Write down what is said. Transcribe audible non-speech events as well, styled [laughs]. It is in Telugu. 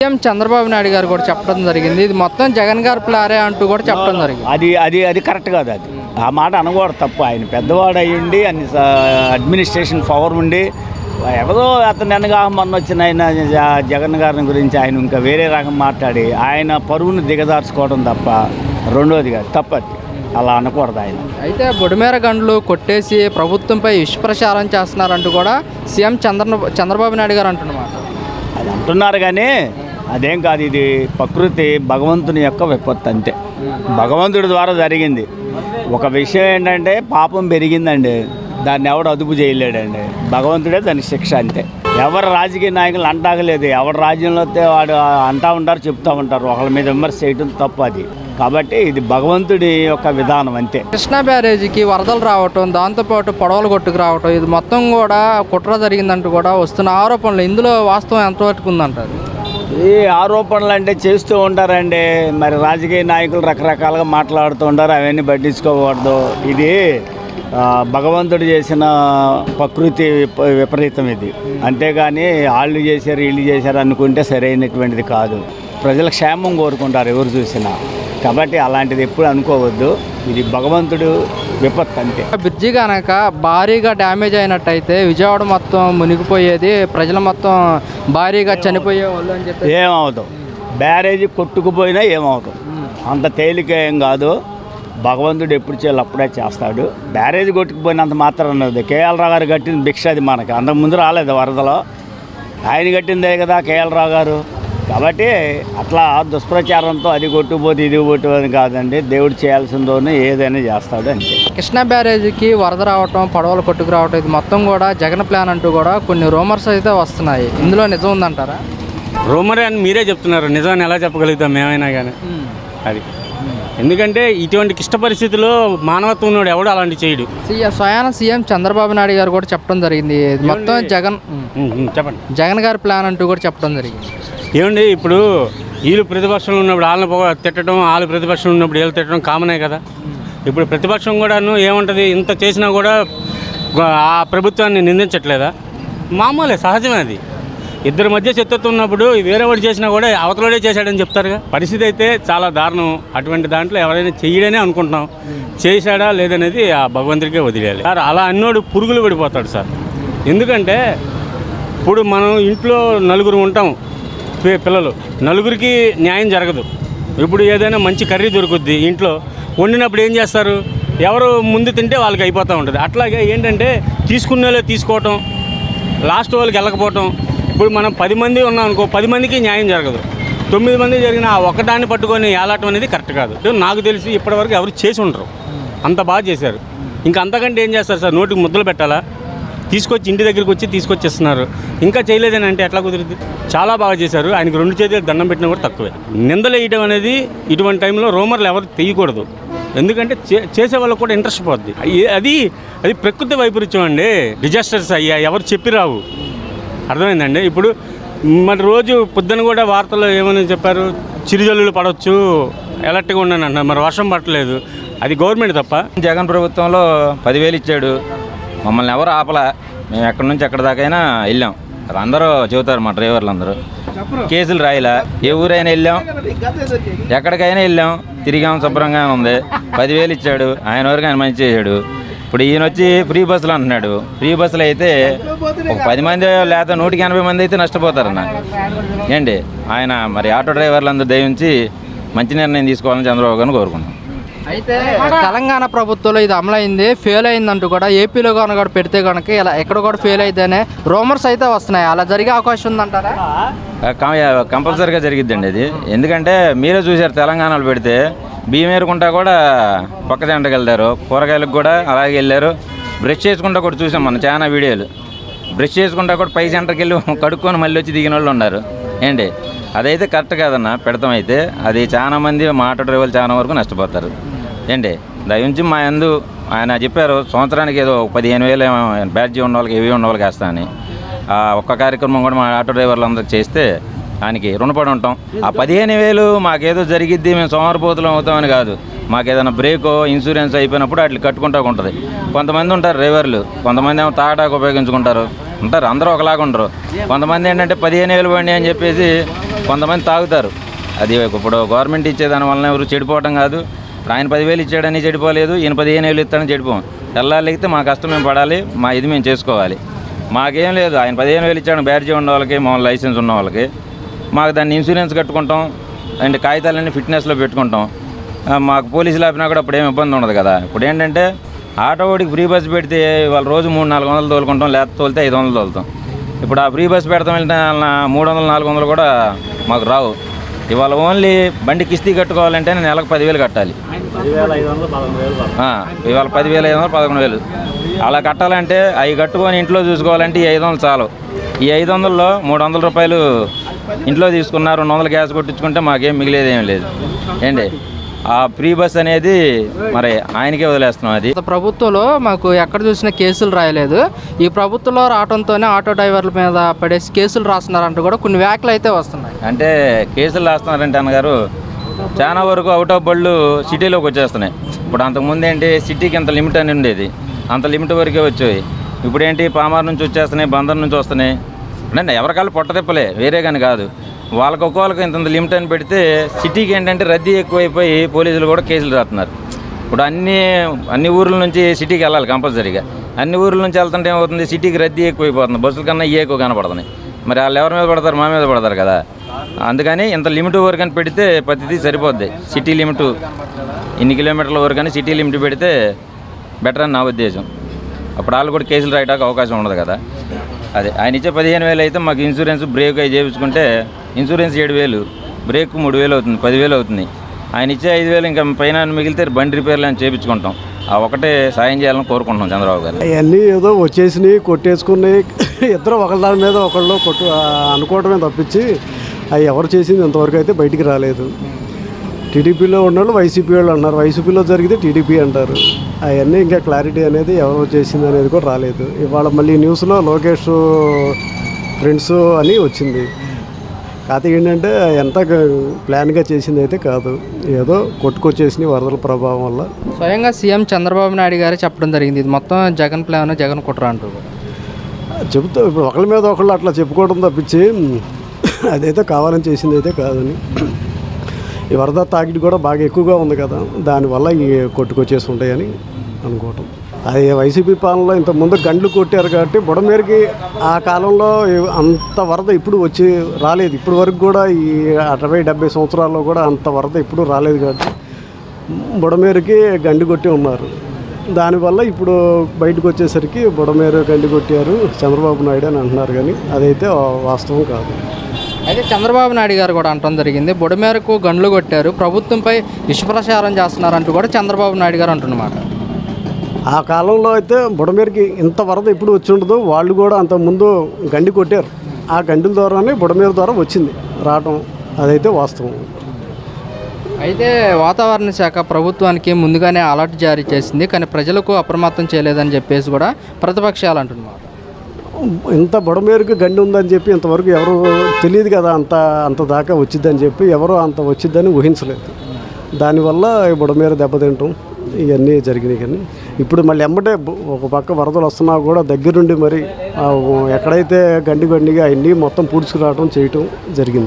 సీఎం చంద్రబాబు నాయుడు గారు కూడా చెప్పడం జరిగింది. ఇది మొత్తం జగన్ గారి ప్లారే అంటూ కూడా చెప్పడం జరిగింది. అది అది అది కరెక్ట్ కాదు అది. ఆ మాట అనకూడదు తప్పు. ఆయన పెద్దవాడు అయ్యుండి అన్ని అడ్మినిస్ట్రేషన్ పవర్ ఉండి ఎవరో అతను వెనక మొన్న వచ్చిన ఆయన జగన్ గారిని గురించి ఆయన ఇంకా వేరే రకం మాట్లాడి ఆయన పరువును దిగదార్చుకోవడం తప్ప రెండోది కాదు తప్పది. అలా అనకూడదు ఆయన. అయితే బుడిమేర గండ్లు కొట్టేసి ప్రభుత్వంపై విషప్రచారం చేస్తున్నారంటూ కూడా సీఎం చంద్ర చంద్రబాబు నాయుడు గారు అంటున్నమాట అది అంటున్నారు కానీ అదేం కాదు ఇది ప్రకృతి భగవంతుని యొక్క విపత్తు అంతే. భగవంతుడి ద్వారా జరిగింది. ఒక విషయం ఏంటంటే పాపం పెరిగిందండి. దాన్ని ఎవడు అదుపు చేయలేడండి. భగవంతుడే దాని శిక్ష అంతే. ఎవరు రాజకీయ నాయకులు అంటాగలేదు. ఎవరు రాజ్యంలో వస్తే వాడు అంటా ఉంటారు చెప్తా ఉంటారు. ఒకళ్ళ మీద విమర్శ చేయడం తప్పు అది. కాబట్టి ఇది భగవంతుడి యొక్క విధానం అంతే. కృష్ణా బ్యారేజీకి వరదలు రావటం దాంతోపాటు పొడవలు కొట్టుకు రావటం ఇది మొత్తం కూడా కుట్ర జరిగిందంటూ కూడా వస్తున్న ఆరోపణలు. ఇందులో వాస్తవం ఎంతవరకు ఉందంటారు? ఈ ఆరోపణలు అంటే చేస్తూ ఉంటారండి. మరి రాజకీయ నాయకులు రకరకాలుగా మాట్లాడుతూ ఉంటారు. అవన్నీ పట్టించుకోకూడదు. ఇది భగవంతుడు చేసిన ప్రకృతి విప- విపరీతం ఇది. అంతేగాని వాళ్ళు చేశారు వీళ్ళు చేశారు అనుకుంటే సరైనటువంటిది కాదు. ప్రజల క్షేమం కోరుకుంటారు ఎవరు చూసినా. కాబట్టి అలాంటిది ఎప్పుడు అనుకోవద్దు. ఇది భగవంతుడు విపత్తు అంతే. బ్రిడ్జి కనుక భారీగా డ్యామేజ్ అయినట్టయితే విజయవాడ మొత్తం మునిగిపోయేది ప్రజలు మొత్తం భారీగా చనిపోయే వాళ్ళు అని చెప్పి ఏమవుతాం బ్యారేజీ కొట్టుకుపోయినా ఏమవుతాం అంత తేలిక ఏం కాదు. భగవంతుడు ఎప్పుడు చేయాలి అప్పుడే చేస్తాడు. బ్యారేజీ కొట్టుకుపోయినంత మాత్రం అన్నది. కేఎల్ రావు గారు కట్టిన భిక్ష అది మనకి. అంతకు ముందు రాలేదు వరదలో. ఆయన కట్టిందే కదా కేఎల్ రావు గారు. కాబట్టి అట్లా దుష్ప్రచారంతో అది కొట్టుకుపోతే ఇది కొట్టు అని కాదండి. దేవుడు చేయాల్సిందోనే ఏదైనా చేస్తాడు అంతే. కృష్ణా బ్యారేజీకి వరద రావటం పడవలు కొట్టుకు రావటం ఇది మొత్తం కూడా జగన్ ప్లాన్ అంటూ కూడా కొన్ని రూమర్స్ అయితే వస్తున్నాయి. ఇందులో నిజం ఉందంటారా? రూమరే అని మీరే చెప్తున్నారు. నిజాన్ని ఎలా చెప్పగలుగుతాం మేమైనా కానీ అది. ఎందుకంటే ఇటువంటి క్లిష్ట పరిస్థితుల్లో మానవత్వం ఉన్నాడు ఎవడు అలాంటి చేయడు. స్వయాన సీఎం చంద్రబాబు నాయుడు గారు కూడా చెప్పడం జరిగింది. మొత్తం జగన్. చెప్పండి. జగన్ గారి ప్లాన్ అంటూ కూడా చెప్పడం జరిగింది. ఏమండి ఇప్పుడు వీళ్ళు ప్రతిపక్షంలో ఉన్నప్పుడు వాళ్ళని తిట్టడం వాళ్ళు ప్రతిపక్షంలో ఉన్నప్పుడు వీళ్ళు తిట్టడం కామనే కదా? ఇప్పుడు ప్రతిపక్షం కూడాను ఏముంటుంది? ఇంత చేసినా కూడా ఆ ప్రభుత్వాన్ని నిందించట్లేదా? మామూలే సహజమే అది ఇద్దరి మధ్య శత్రుత్వం ఉన్నప్పుడు వేరేవాడు చేసినా కూడా అవతలోడే చేశాడని చెప్తారుగా. పరిస్థితి అయితే చాలా దారుణం. అటువంటి దాంట్లో ఎవరైనా చేయడనే అనుకుంటున్నాం. చేశాడా లేదనేది ఆ భగవంతుడికే వదిలేయాలి. సార్ అలా అన్నోడు పురుగులు పడిపోతాడు సార్. ఎందుకంటే ఇప్పుడు మనం ఇంట్లో నలుగురు ఉంటాం. పిల్లలు. నలుగురికి న్యాయం జరగదు. ఇప్పుడు ఏదైనా మంచి కర్రీ దొరుకుద్ది ఇంట్లో వండినప్పుడు ఏం చేస్తారు? ఎవరు ముందు తింటే వాళ్ళకి అయిపోతూ ఉంటుంది. అట్లాగే ఏంటంటే తీసుకునేలో తీసుకోవటం లాస్ట్ వాళ్ళకి వెళ్ళకపోవటం. ఇప్పుడు మనం పది మంది ఉన్నాం అనుకో పది మందికి న్యాయం జరగదు. తొమ్మిది మంది జరిగిన ఆ ఒకటాన్ని పట్టుకొని ఏలాటం అనేది కరెక్ట్ కాదు. నాకు తెలిసి ఇప్పటివరకు ఎవరు చేసి ఉండరు. అంత బాగా చేశారు. ఇంకా అంతకంటే ఏం చేస్తారు సార్? నోటికి ముద్దలు పెట్టాలా? తీసుకొచ్చి ఇంటి దగ్గరికి వచ్చి తీసుకొచ్చేస్తున్నారు. ఇంకా చేయలేదని అంటే ఎట్లా కుదిరింది చాలా బాగా చేశారు. ఆయనకు రెండు చేతులు దండం పెట్టినా కూడా తక్కువే. నిందలు వేయడం అనేది ఇటువంటి టైంలో రోమర్లు ఎవరు తీయకూడదు. ఎందుకంటే చే- చేసే వాళ్ళకి కూడా ఇంట్రెస్ట్ పోద్ది. అది అది ప్రకృతి వైపరీత్యం అండి. డిజాస్టర్స్ అయ్యా ఎవరు చెప్పి రావు. అర్థమైందండి? ఇప్పుడు మరి రోజు పొద్దున కూడా వార్తల్లో ఏమని చెప్పారు? చిరుజల్లులు పడవచ్చు ఎలర్ట్గా ఉండని మరి వర్షం పట్టలేదు అది గవర్నమెంట్ తప్ప? జగన్ ప్రభుత్వంలో పదివేలు ఇచ్చాడు. మమ్మల్ని ఎవరు ఆపలా. మేము ఎక్కడి నుంచి ఎక్కడి దాకైనా వెళ్ళాం. అందరూ చెబుతారు మా డ్రైవర్లు అందరూ. కేసులు రాయలా. ఏ ఊరైనా వెళ్ళాం. ఎక్కడికైనా వెళ్ళాం. తిరిగాం శుభ్రంగా ఉంది. పదివేలు ఇచ్చాడు. ఆయన వరకు ఆయన మంచి చేశాడు. ఇప్పుడు ఈయన వచ్చి ఫ్రీ బస్సులు అంటున్నాడు. ఫ్రీ బస్సులు అయితే ఒక పది మంది లేదా నూటికి ఎనభై మంది అయితే నష్టపోతారన్న ఏంటి? ఆయన మరి ఆటో డ్రైవర్లందరూ దయించి మంచి నిర్ణయం తీసుకోవాలని చంద్రబాబు గారిని కోరుకుంటున్నాం. అయితే తెలంగాణ ప్రభుత్వంలో ఇది అమలైంది ఫెయిల్ అయిందంటూ కూడా ఏపీలో కనుక కూడా పెడితే కనుక ఇలా ఎక్కడ కూడా ఫెయిల్ అయితేనే రూమర్స్ అయితే వస్తున్నాయి. అలా జరిగే అవకాశం ఉందంటారా? కంపల్సరీగా జరిగిద్దండి అది ఎందుకంటే మీరే చూశారు తెలంగాణలో పెడితే బియ్యం ఏరుకుంటా కూడా పక్క జంటకు వెళ్తారు. కూరగాయలకు కూడా అలాగే వెళ్ళారు. బ్రష్ చేసుకుంటా కూడా చూసాం మనం చాలా వీడియోలు. బ్రష్ చేసుకుంటా కూడా పై సెంటర్కి వెళ్ళి [laughs] కడుక్కొని మళ్ళీ వచ్చి దిగిన వాళ్ళు ఉన్నారు. ఏంటి? అదైతే కరెక్ట్ కాదన్న పెడతాం అయితే. అది చాలా మంది మా ఆటో డ్రైవర్లు చాలా వరకు నష్టపోతారు. ఏంటి? దయించి మా ఎందు ఆయన చెప్పారు సంవత్సరానికి ఏదో ఒక పదిహేను వేలు బ్యాడ్జీ ఉన్న వాళ్ళకి ఉండవాళ్ళకి ఉన్న వాళ్ళకి వేస్తా అని ఆ ఒక్క కార్యక్రమం కూడా మా ఆటో డ్రైవర్లు అందరికి చేస్తే దానికి రుణపడి ఉంటాం. ఆ పదిహేను వేలు మాకేదో జరిగిద్ది మేము సోమరిపోతులం అవుతామని కాదు. మాకు ఏదైనా బ్రేకో ఇన్సూరెన్స్ అయిపోయినప్పుడు వాటిని కట్టుకుంటా ఉంటుంది. కొంతమంది ఉంటారు డ్రైవర్లు కొంతమంది ఏమో తాగడానికి ఉపయోగించుకుంటారు. ఉంటారు అందరూ ఒకలాగా ఉండరు. కొంతమంది ఏంటంటే పదిహేను వేలు పండి అని చెప్పేసి కొంతమంది తాగుతారు. అది ఇప్పుడు గవర్నమెంట్ ఇచ్చేదాని వలన ఎవరు చెడిపోవటం కాదు. ఆయన పదివేలు ఇచ్చాడని చెడిపోలేదు ఈయన పదిహేను వేలు ఇస్తాడని చెడిపోం. తెల్లారితే మా కష్టం మేము పడాలి మా ఇది మేము చేసుకోవాలి. మాకేం లేదు ఆయన పదిహేను వేలు ఇచ్చాడు బ్యాడ్జీ ఉన్న వాళ్ళకి మామూలు లైసెన్స్ ఉన్న వాళ్ళకి. మాకు దాన్ని ఇన్సూరెన్స్ కట్టుకుంటాం అండ్ కాగితాలన్నీ ఫిట్నెస్లో పెట్టుకుంటాం. మాకు పోలీసులు ఆపినా కూడా అప్పుడు ఏం ఇబ్బంది ఉండదు కదా. ఇప్పుడు ఏంటంటే ఆటో వాడికి ఫ్రీ బస్ పెడితే వాళ్ళ రోజు మూడు నాలుగు వందలు తోలుకుంటాం లేకపోతే తోలితే ఐదు వందలు తోలుతాం. ఇప్పుడు ఆ ఫ్రీ బస్ పెడతాం వెళ్తే మూడు వందలు నాలుగు వందలు కూడా మాకు రావు. ఇవాళ ఓన్లీ బండి కిస్తీ కట్టుకోవాలంటే నేను నెలకు పదివేలు కట్టాలి. ఇవాళ పదివేలు ఐదు వందలు పదకొండు వేలు. అలా కట్టాలంటే అవి కట్టుకొని ఇంట్లో చూసుకోవాలంటే ఈ ఐదు వందలు చాలు. ఈ ఐదు వందల్లో మూడు వందల రూపాయలు ఇంట్లో తీసుకున్న రెండు వందలు గ్యాస్ కొట్టించుకుంటే మాకేం మిగిలేదు లేదు. ఏంటి? ఆ ఫ్రీ బస్ అనేది మరి ఆయనకే వదిలేస్తున్నాం అది. ప్రభుత్వంలో మాకు ఎక్కడ చూసినా కేసులు రాయలేదు. ఈ ప్రభుత్వంలో రావడంతోనే ఆటో డ్రైవర్ల మీద పడేసి కేసులు రాస్తున్నారంటూ కూడా కొన్ని వ్యాఖ్యలు అయితే వస్తున్నాయి. అంటే కేసులు రాస్తున్నారంటే అన్నగారు చాలా వరకు అవుట్ ఆఫ్ బళ్ళు సిటీలోకి వచ్చేస్తున్నాయి. ఇప్పుడు అంతకుముందు ఏంటి సిటీకి ఇంత లిమిట్ అని ఉండేది. అంత లిమిట్ వరకే వచ్చాయి ఇప్పుడు ఏంటి పామార్ నుంచి వచ్చేస్తున్నాయి బందర్ నుంచి వస్తున్నాయి. అంటే ఎవరికాళ్ళు పొట్టతిప్పలే వేరే కానీ కాదు. వాళ్ళకి ఒక్కొక్కరికి ఇంత లిమిట్ అని పెడితే సిటీకి ఏంటంటే రద్దీ ఎక్కువైపోయి పోలీసులు కూడా కేసులు రాస్తున్నారు ఇప్పుడు అన్ని అన్ని ఊర్ల నుంచి సిటీకి వెళ్ళాలి కంపల్సరీగా. అన్ని ఊర్ల నుంచి వెళ్తుంటే ఏమవుతుంది? సిటీకి రద్దీ ఎక్కువైపోతుంది. బస్సుల కన్నా ఇవి ఎక్కువ కనపడుతున్నాయి మరి వాళ్ళు ఎవరి మీద పడతారు? మా మీద పడతారు కదా. అందుకని ఇంత లిమిట్ వరకు అని పెడితే ప్రతిదీ సరిపోద్ది. సిటీ లిమిట్ ఇన్ని కిలోమీటర్ల వరకు అని సిటీ లిమిట్ పెడితే బెటర్ అని నా ఉద్దేశం. అప్పుడు వాళ్ళు కూడా కేసులు రాయడానికి అవకాశం ఉండదు కదా. అదే ఆయన ఇచ్చే పదిహేను వేలు అయితే మాకు ఇన్సూరెన్స్ బ్రేక్ అయి చేయించుకుంటే ఇన్సూరెన్స్ ఏడు వేలు బ్రేక్ మూడు వేలు అవుతుంది పదివేలు అవుతుంది. ఆయన ఇచ్చే ఐదు వేలు ఇంకా పైన మిగిలితే బండి రిపేర్లు అని చేయించుకుంటాం. ఆ ఒకటే సాయం చేయాలని కోరుకుంటున్నాం చంద్రబాబు గారు. అవన్నీ ఏదో వచ్చేసినాయి కొట్టేసుకున్నాయి. [laughs] ఇద్దరు ఒకళ్ళ దాని మీద ఒకళ్ళు కొట్టు అనుకోవటమే తప్పించి అవి ఎవరు చేసింది ఇంతవరకు అయితే బయటికి రాలేదు. టీడీపీలో ఉన్నోళ్ళు వైసీపీ వాళ్ళు అన్నారు. వైసీపీలో జరిగితే టీడీపీ అంటారు. అవన్నీ ఇంకా క్లారిటీ అనేది ఎవరు చేసింది అనేది కూడా రాలేదు. ఇవాళ మళ్ళీ న్యూస్లో లోకేష్ ఫ్రెండ్స్ అని వచ్చింది. కాకపోతే ఏంటంటే ఎంత ప్లాన్గా చేసింది అయితే కాదు. ఏదో కొట్టుకొచ్చేసిన వరదల ప్రభావం వల్ల. స్వయంగా సీఎం చంద్రబాబు నాయుడు గారే చెప్పడం జరిగింది. ఇది మొత్తం జగన్ ప్లాన్ జగన్ కుట్ర అంటూ కూడా. చెబుతా ఇప్పుడు ఒకళ్ళ మీద ఒకళ్ళు అట్లా చెప్పుకోవడం తప్పించి అదైతే కావాలని చేసింది అయితే కాదని. ఈ వరద తాకిడి కూడా బాగా ఎక్కువగా ఉంది కదా. దానివల్ల కొట్టుకొచ్చేసి ఉంటాయని అనుకోవటం. అది వైసీపీ పాలనలో ఇంత ముందు గండ్లు కొట్టారు కాబట్టి బుడమేరికి ఆ కాలంలో అంత వరద ఇప్పుడు వచ్చి రాలేదు. ఇప్పుడు వరకు కూడా ఈ అరవై డెబ్బై సంవత్సరాల్లో కూడా అంత వరద ఇప్పుడు రాలేదు కాబట్టి బుడమేరుకి గండి కొట్టి ఉన్నారు. దానివల్ల ఇప్పుడు బయటకు వచ్చేసరికి బుడమేరు గండి కొట్టారు చంద్రబాబు నాయుడు అని అంటున్నారు కానీ అదైతే వాస్తవం కాదు. అయితే చంద్రబాబు నాయుడు గారు కూడా అంటడం జరిగింది బుడమేరకు గండ్లు కొట్టారు ప్రభుత్వంపై విషప్రచారం చేస్తున్నారంటూ కూడా చంద్రబాబు నాయుడు గారు అంటున్నమాట. ఆ కాలంలో అయితే బుడమేరుకి ఇంత వరద ఎప్పుడు వచ్చి ఉండదు. వాళ్ళు కూడా అంత ముందు గండి కొట్టారు. ఆ గండిల ద్వారానే బుడమేరు ద్వారా వచ్చింది. రావటం అదైతే వాస్తవం. అయితే వాతావరణ శాఖ ప్రభుత్వానికి ముందుగానే అలర్ట్ జారీ చేసింది. కానీ ప్రజలకు అప్రమత్తం చేయలేదని చెప్పేసి కూడా ప్రతిపక్షాలు అంటున్నమాట ఇంత బుడమేరుకి గండి ఉందని చెప్పి ఇంతవరకు ఎవరు తెలియదు కదా అంత అంత దాకా వచ్చిద్దని చెప్పి ఎవరు అంత వచ్చిద్దని ఊహించలేదు. దానివల్ల బుడమేరు దెబ్బతింటాం. ఇవన్నీ జరిగినాయి కానీ ఇప్పుడు మళ్ళీ ఎమ్మటే ఒక పక్క వరదలు వస్తున్నా కూడా దగ్గరుండి మరి ఎక్కడైతే గండి గండిగా అవన్నీ మొత్తం పూడ్చుకురావడం చేయటం జరిగింది.